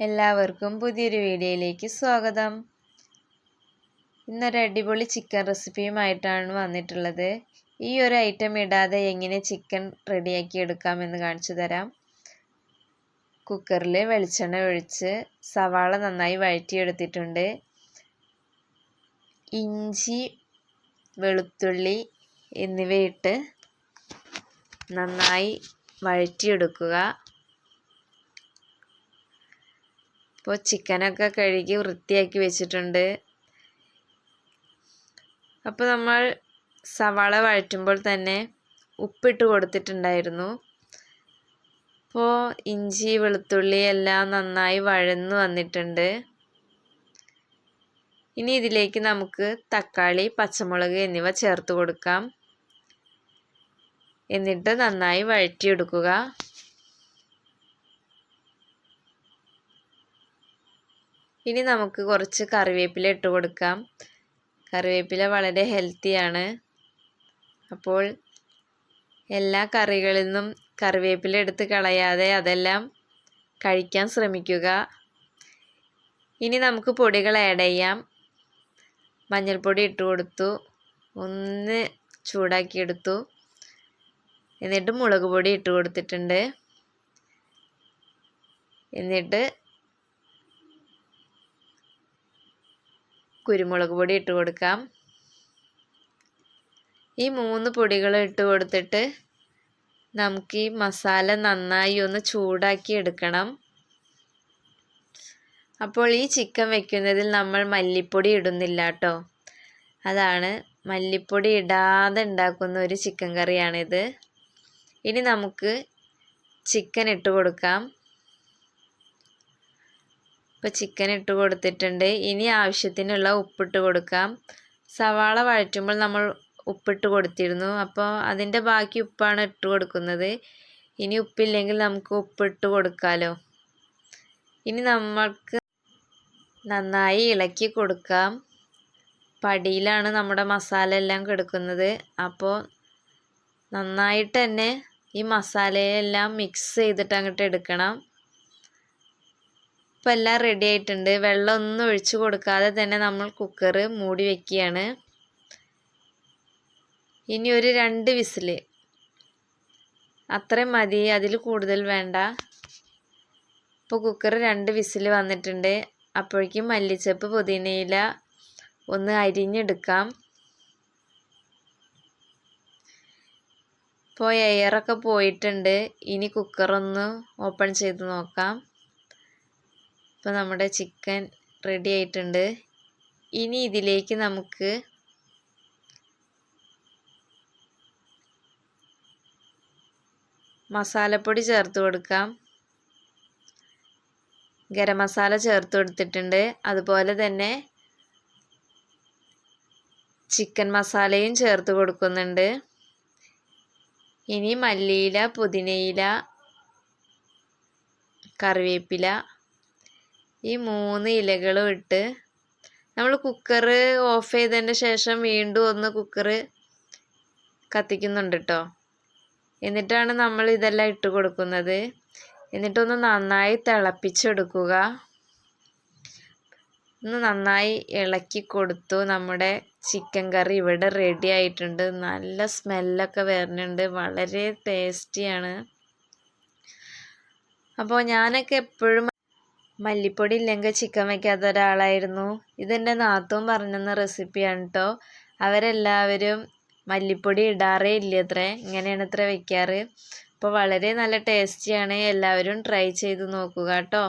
എല്ലാവർക്കും പുതിയൊരു വീഡിയോയിലേക്ക് സ്വാഗതം. ഇന്നൊരു അടിപൊളി ചിക്കൻ റെസിപ്പിയുമായിട്ടാണ് വന്നിട്ടുള്ളത്. ഈ ഒരു ഐറ്റം ഇടാതെ എങ്ങനെ ചിക്കൻ റെഡിയാക്കി എടുക്കാമെന്ന് കാണിച്ചു തരാം. കുക്കറിൽ വെളിച്ചെണ്ണ ഒഴിച്ച് സവാള നന്നായി വഴറ്റിയെടുത്തിട്ടുണ്ട്. ഇഞ്ചി വെളുത്തുള്ളി എന്നിവയിട്ട് നന്നായി വഴറ്റിയെടുക്കുക. ഇപ്പോൾ ചിക്കനൊക്കെ കഴുകി വൃത്തിയാക്കി വെച്ചിട്ടുണ്ട്. അപ്പോൾ നമ്മൾ സവാള വഴറ്റുമ്പോൾ തന്നെ ഉപ്പിട്ട് കൊടുത്തിട്ടുണ്ടായിരുന്നു. അപ്പോൾ ഇഞ്ചി വെളുത്തുള്ളി എല്ലാം നന്നായി വഴന്നു വന്നിട്ടുണ്ട്. ഇനി ഇതിലേക്ക് നമുക്ക് തക്കാളി പച്ചമുളക് എന്നിവ ചേർത്ത് കൊടുക്കാം. എന്നിട്ട് നന്നായി വഴറ്റിയെടുക്കുക. ഇനി നമുക്ക് കുറച്ച് കറിവേപ്പില ഇട്ട് കൊടുക്കാം. കറിവേപ്പില വളരെ ഹെൽത്തിയാണ് അപ്പോൾ എല്ലാ കറികളിൽ നിന്നും കറിവേപ്പില എടുത്ത് കളയാതെ അതെല്ലാം കഴിക്കാൻ ശ്രമിക്കുക. ഇനി നമുക്ക് പൊടികൾ ആഡ് ചെയ്യാം. മഞ്ഞൾപ്പൊടി ഇട്ട് കൊടുത്തു. ഒന്ന് ചൂടാക്കിയെടുത്തു എന്നിട്ട് മുളക് പൊടി ഇട്ട് കൊടുത്തിട്ടുണ്ട്. എന്നിട്ട് കുരുമുളക് പൊടി ഇട്ട് കൊടുക്കാം. ഈ മൂന്ന് പൊടികൾ ഇട്ട് കൊടുത്തിട്ട് നമുക്ക് ഈ മസാല നന്നായി ഒന്ന് ചൂടാക്കി എടുക്കണം. അപ്പോൾ ഈ ചിക്കൻ വെക്കുന്നതിൽ നമ്മൾ മല്ലിപ്പൊടി ഇടുന്നില്ല കേട്ടോ. അതാണ് മല്ലിപ്പൊടി ഇടാതെ ഉണ്ടാക്കുന്ന ഒരു ചിക്കൻ കറിയാണിത്. ഇനി നമുക്ക് ചിക്കൻ ഇട്ട് കൊടുക്കാം. ഇപ്പോൾ ചിക്കൻ ഇട്ട് കൊടുത്തിട്ടുണ്ട്. ഇനി ആവശ്യത്തിനുള്ള ഉപ്പിട്ട് കൊടുക്കാം. സവാള വഴറ്റുമ്പോൾ നമ്മൾ ഉപ്പിട്ട് കൊടുത്തിരുന്നു. അപ്പോൾ അതിന്റെ ബാക്കി ഉപ്പാണ് ഇട്ട് കൊടുക്കുന്നത്. ഇനി ഉപ്പില്ലെങ്കിൽ നമുക്ക് ഉപ്പിട്ട് കൊടുക്കാമല്ലോ ഇനി നമ്മൾക്ക് നന്നായി ഇളക്കി കൊടുക്കാം. പടിയിലാണ് നമ്മുടെ മസാല എല്ലാം കിടക്കുന്നത്. അപ്പോൾ നന്നായിട്ട് തന്നെ ഈ മസാലയെല്ലാം മിക്സ് ചെയ്തിട്ട് അങ്ങോട്ട് എടുക്കണം. ഇപ്പോൾ എല്ലാം റെഡി ആയിട്ടുണ്ട്. വെള്ളം ഒന്നും ഒഴിച്ചു കൊടുക്കാതെ തന്നെ നമ്മൾ കുക്കർ മൂടി വെക്കുകയാണ്. ഇനി ഒരു രണ്ട് വിസിൽ അത്രയും മതി. അതിൽ കൂടുതൽ വേണ്ട. ഇപ്പോൾ കുക്കർ രണ്ട് വിസിൽ വന്നിട്ടുണ്ട്. അപ്പോഴേക്കും മല്ലിച്ചപ്പ് പുതിനയില ഒന്ന് അരിഞ്ഞെടുക്കാം. ഇപ്പോൾ എയറൊക്കെ പോയിട്ടുണ്ട്. ഇനി കുക്കറൊന്ന് ഓപ്പൺ ചെയ്ത് നോക്കാം. ഇപ്പോൾ നമ്മുടെ ചിക്കൻ റെഡി ആയിട്ടുണ്ട്. ഇനി ഇതിലേക്ക് നമുക്ക് മസാലപ്പൊടി ചേർത്ത് കൊടുക്കാം. ഗരം മസാല ചേർത്ത് കൊടുത്തിട്ടുണ്ട്. അതുപോലെ തന്നെ ചിക്കൻ മസാലയും ചേർത്ത് കൊടുക്കുന്നുണ്ട്. ഇനി മല്ലിയില പുതിനയില കറിവേപ്പില ഈ മൂന്ന് ഇലകളും ഇട്ട് നമ്മൾ കുക്കർ ഓഫ് ചെയ്തതിന്റെ ശേഷം വീണ്ടും ഒന്ന് കുക്കർ കത്തിക്കുന്നുണ്ട് കേട്ടോ എന്നിട്ടാണ് നമ്മൾ ഇതെല്ലാം ഇട്ട് കൊടുക്കുന്നത്. എന്നിട്ടൊന്ന് നന്നായി തിളപ്പിച്ചെടുക്കുക. ഒന്ന് നന്നായി ഇളക്കി കൊടുത്തു. നമ്മുടെ ചിക്കൻ കറി ഇവിടെ റെഡി ആയിട്ടുണ്ട്. നല്ല സ്മെല്ലൊക്കെ വരുന്നുണ്ട്. വളരെ ടേസ്റ്റിയാണ് അപ്പോൾ ഞാനൊക്കെ എപ്പോഴും മല്ലിപ്പൊടി ഇല്ലെങ്കിൽ ചിക്കൻ വയ്ക്കാത്ത ഒരാളായിരുന്നു. ഇതെന്റെ നാത്തും പറഞ്ഞെന്ന റെസിപ്പിയാണ് കേട്ടോ അവരെല്ലാവരും മല്ലിപ്പൊടി ഇടാറേ ഇല്ല അത്രേ ഇങ്ങനെയാണ് ഇത്ര വയ്ക്കാറ്. അപ്പോൾ വളരെ നല്ല ടേസ്റ്റിയാണ്. എല്ലാവരും ട്രൈ ചെയ്ത് നോക്കുക കേട്ടോ